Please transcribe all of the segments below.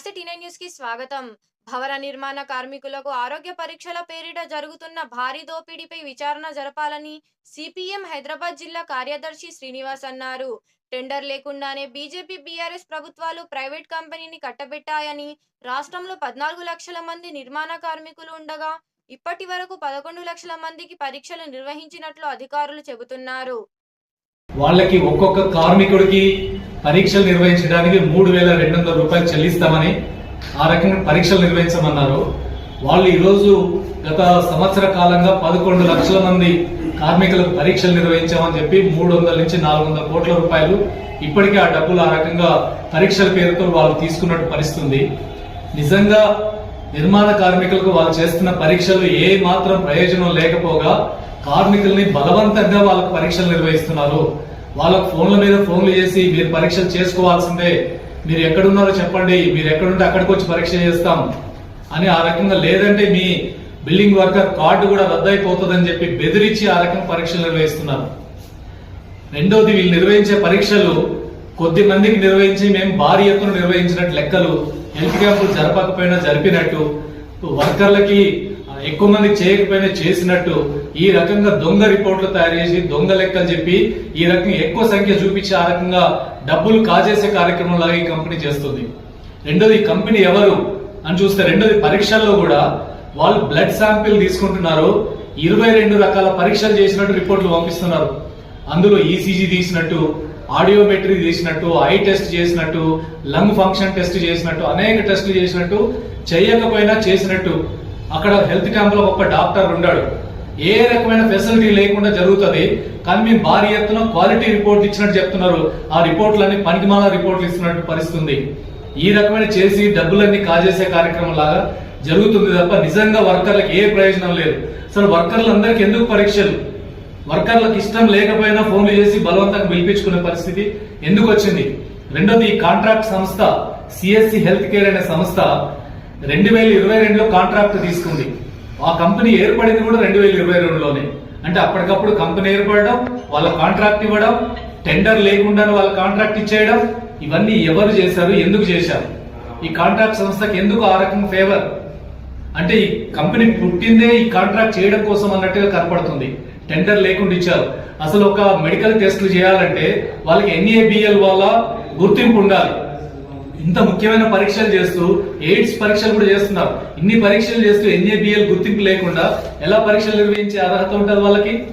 నమస్తే టీనై న్యూస్కి స్వాగతం. భవన నిర్మాణ కార్మికులకు ఆరోగ్య పరీక్షల పేరిట జరుగుతున్న భారీ దోపిడీపై విచారణ జరపాలని సిపిఎం హైదరాబాద్ జిల్లా కార్యదర్శి శ్రీనివాస్ అన్నారు. టెండర్ లేకుండానే బీజేపీ బీఆర్ఎస్ ప్రభుత్వాలు ప్రైవేట్ కంపెనీని కట్టబెట్టాయని రాష్ట్రంలో పద్నాలుగు లక్షల మంది నిర్మాణ కార్మికులు ఉండగా ఇప్పటి వరకు పదకొండు లక్షల మందికి పరీక్షలు నిర్వహించినట్లు అధికారులు చెబుతున్నారు. వాళ్ళకి ఒక్కొక్క కార్మికుడికి పరీక్షలు నిర్వహించడానికి మూడు వేల రెండు వందల రూపాయలు చెల్లిస్తామని ఆ రకంగా పరీక్షలు నిర్వహించమన్నారు. వాళ్ళు ఈరోజు గత సంవత్సర కాలంగా పదకొండు లక్షల మంది కార్మికులకు పరీక్షలు నిర్వహించామని చెప్పి మూడు వందల నుంచి నాలుగు వందల కోట్ల రూపాయలు ఇప్పటికే ఆ డబ్బులు ఆ రకంగా పరీక్షల పేరుతో వాళ్ళు తీసుకున్నట్టు పరిస్థితుంది. నిజంగా నిర్మాణ కార్మికులకు వాళ్ళు చేస్తున్న పరీక్షలు ఏ మాత్రం ప్రయోజనం లేకపోగా కార్మికుల్ని బలవంతంగా వాళ్ళకు పరీక్షలు నిర్వహిస్తున్నారు. వాళ్ళకు ఫోన్ల మీద ఫోన్లు చేసి మీరు పరీక్షలు చేసుకోవాల్సిందే. మీరు ఎక్కడున్నారో చెప్పండి. మీరు ఎక్కడుంటే అక్కడికి వచ్చి పరీక్ష చేస్తాం అని ఆ రకంగా లేదంటే మీ బిల్డింగ్ వర్కర్ కార్డు కూడా రద్దయిపోతుందని చెప్పి బెదిరించి ఆ రకంగా పరీక్షలు నిర్వహిస్తున్నారు. రెండవది వీళ్ళు నిర్వహించే పరీక్షలు కొద్ది మందికి నిర్వహించి మేము భారీ ఎత్తున నిర్వహించినట్టు లెక్కలు. హెల్త్ క్యాంపులు జరపకపోయినా జరిపినట్టు. వర్కర్లకి ఎక్కువ మంది చేయకపోయినా చేసినట్టు ఈ రకంగా దొంగ రిపోర్ట్లు తయారు చేసి దొంగ లెక్కలు చెప్పి ఈ రకంగా ఎక్కువ సంఖ్య చూపించి ఆ రకంగా డబ్బులు కాజేసే కార్యక్రమం లాగా ఈ కంపెనీ చేస్తుంది. రెండోది ఈ కంపెనీ ఎవరు అని చూస్తే రెండోది పరీక్షల్లో కూడా వాళ్ళు బ్లడ్ శాంపిల్ తీసుకుంటున్నారు. ఇరవై రెండు రకాల పరీక్షలు చేసినట్టు రిపోర్ట్లు పంపిస్తున్నారు. అందులో ఈసీజీ తీసినట్టు ఆడియోమెట్రీ తీసినట్టు ఐ టెస్ట్ చేసినట్టు లంగ్ ఫంక్షన్ టెస్ట్ చేసినట్టు అనేక టెస్టులు చేసినట్టు చేయకపోయినా చేసినట్టు అక్కడ హెల్త్ క్యాంప్లో ఒక డాక్టర్ ఉన్నాడు ఏ రకమైన ఫెసిలిటీ లేకుండా జరుగుతుంది కానీ మేము భారీ ఎత్తున క్వాలిటీ రిపోర్ట్ ఇచ్చినట్టు చెప్తున్నారు. ఆ రిపోర్ట్లన్నీ పనికిమాల రిపోర్ట్లు ఇస్తున్నట్టు పరిస్థితుంది. ఈ రకమైన చేసి డబ్బులన్నీ కాజేసే కార్యక్రమం లాగా జరుగుతుంది తప్ప నిజంగా వర్కర్లకు ఏ ప్రయోజనం లేదు. అసలు వర్కర్లందరికీ ఎందుకు పరీక్షలు? వర్కర్లకు ఇష్టం లేకపోయినా ఫోన్లు చేసి బలవంతంగా పిలిపించుకునే పరిస్థితి ఎందుకు వచ్చింది? రెండోది ఈ కాంట్రాక్ట్ సంస్థ సిఎస్సి హెల్త్ కేర్ అనే సంస్థ రెండు వేల ఇరవై రెండులో కాంట్రాక్ట్ తీసుకుంది. ఆ కంపెనీ ఏర్పడింది కూడా రెండు వేల ఇరవై రెండులోనే. అంటే అప్పటికప్పుడు కంపెనీ ఏర్పడడం వాళ్ళ కాంట్రాక్ట్ ఇవ్వడం టెండర్ లేకుండానే వాళ్ళ కాంట్రాక్ట్ ఇచ్చేయడం ఇవన్నీ ఎవరు చేశారు ఎందుకు చేశారు? ఈ కాంట్రాక్ట్ సంస్థకి ఎందుకు ఆ రకం ఫేవర్ అంటే ఈ కంపెనీ పుట్టిందే ఈ కాంట్రాక్ట్ చేయడం కోసం అన్నట్టుగా కనపడుతుంది. టెండర్ లేకుండా ఇచ్చారు. అసలు ఒక మెడికల్ టెస్ట్లు చేయాలంటే వాళ్ళకి ఎన్ఏబిఎల్ వాళ్ళ గుర్తింపు ఉండాలి. ఇంత ముఖ్యమైన పరీక్షలు చేస్తూ ఎయిడ్స్ పరీక్షలు కూడా చేస్తున్నారు. ఇన్ని పరీక్షలు చేస్తూ ఎన్ఏబిఎల్ గుర్తింపు లేకుండా ఎలా పరీక్షలు నిర్వహించే అర్హత ఉంటుంది వాళ్ళకి?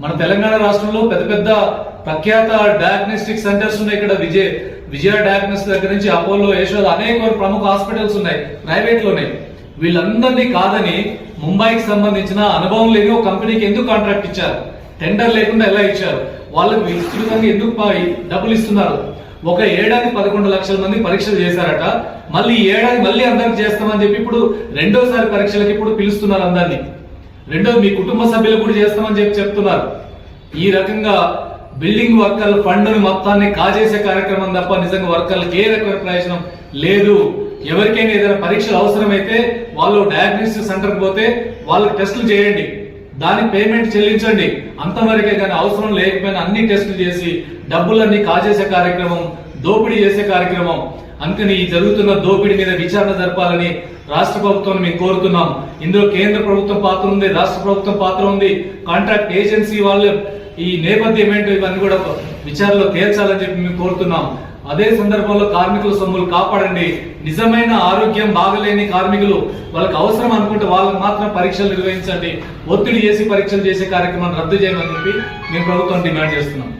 మన తెలంగాణ రాష్ట్రంలో పెద్ద పెద్ద ప్రఖ్యాత డయాగ్నోస్టిక్ సెంటర్స్ ఉన్నాయి ఇక్కడ. విజయ విజయ డయాగ్నోస్టిక్ దగ్గర నుంచి అపోలో యశోద అనేక ప్రముఖ హాస్పిటల్స్ ఉన్నాయి. ప్రైవేట్లోనే వీళ్ళందరినీ కాదని ముంబైకి సంబంధించిన అనుభవం లేని ఒక కంపెనీకి ఎందుకు కాంట్రాక్ట్ ఇచ్చారు? టెండర్ లేకుండా ఎలా ఇచ్చారు? వాళ్ళకి విస్తృతంగా ఎందుకు డబ్బులు ఇస్తున్నారు? ఒక ఏడాది పదకొండు లక్షల మంది పరీక్షలు చేశారట. మళ్ళీ ఈ ఏడాది మళ్ళీ అందరికి చేస్తామని చెప్పి ఇప్పుడు రెండోసారి పరీక్షలకు ఇప్పుడు పిలుస్తున్నారు అందరినీ. రెండోది మీ కుటుంబ సభ్యులు కూడా చేస్తామని చెప్పి చెప్తున్నారు. ఈ రకంగా బిల్డింగ్ వర్కర్ల ఫండ్ మొత్తాన్ని కాజేసే కార్యక్రమం తప్ప నిజంగా వర్కర్లకు ఏ రకమైన ప్రయోజనం లేదు. ఎవరికైనా ఏదైనా పరీక్షలు అవసరమైతే వాళ్ళు డయాగ్నోస్టిక్ సెంటర్కి పోతే వాళ్ళకి టెస్టులు చేయండి. దాని పేమెంట్ చెల్లించండి. అంతవరకే కానీ అవసరం లేకపోయినా అన్ని టెస్టులు చేసి డబ్బులన్నీ కాజేసే కార్యక్రమం దోపిడీ చేసే కార్యక్రమం. అందుకని ఈ జరుగుతున్న దోపిడీ మీద విచారణ జరపాలని రాష్ట్ర ప్రభుత్వం మేము కోరుతున్నాం. ఇందులో కేంద్ర ప్రభుత్వం పాత్ర ఉంది రాష్ట్ర ప్రభుత్వం పాత్ర ఉంది. కాంట్రాక్ట్ ఏజెన్సీ వాళ్ళు ఈ నేపథ్యం ఏంటో ఇవన్నీ కూడా విచారణలో తేల్చాలని చెప్పి మేము కోరుతున్నాం. అదే సందర్భంలో కార్మికుల సొమ్ములు కాపాడండి. నిజమైన ఆరోగ్యం బాగలేని కార్మికులు వాళ్ళకి అవసరం అనుకుంటే వాళ్ళకి మాత్రం పరీక్షలు నిర్వహించండి. ఒత్తిడి చేసి పరీక్షలు చేసే కార్యక్రమాన్ని రద్దు చేయమని చెప్పి మేము ప్రభుత్వం డిమాండ్ చేస్తున్నాం.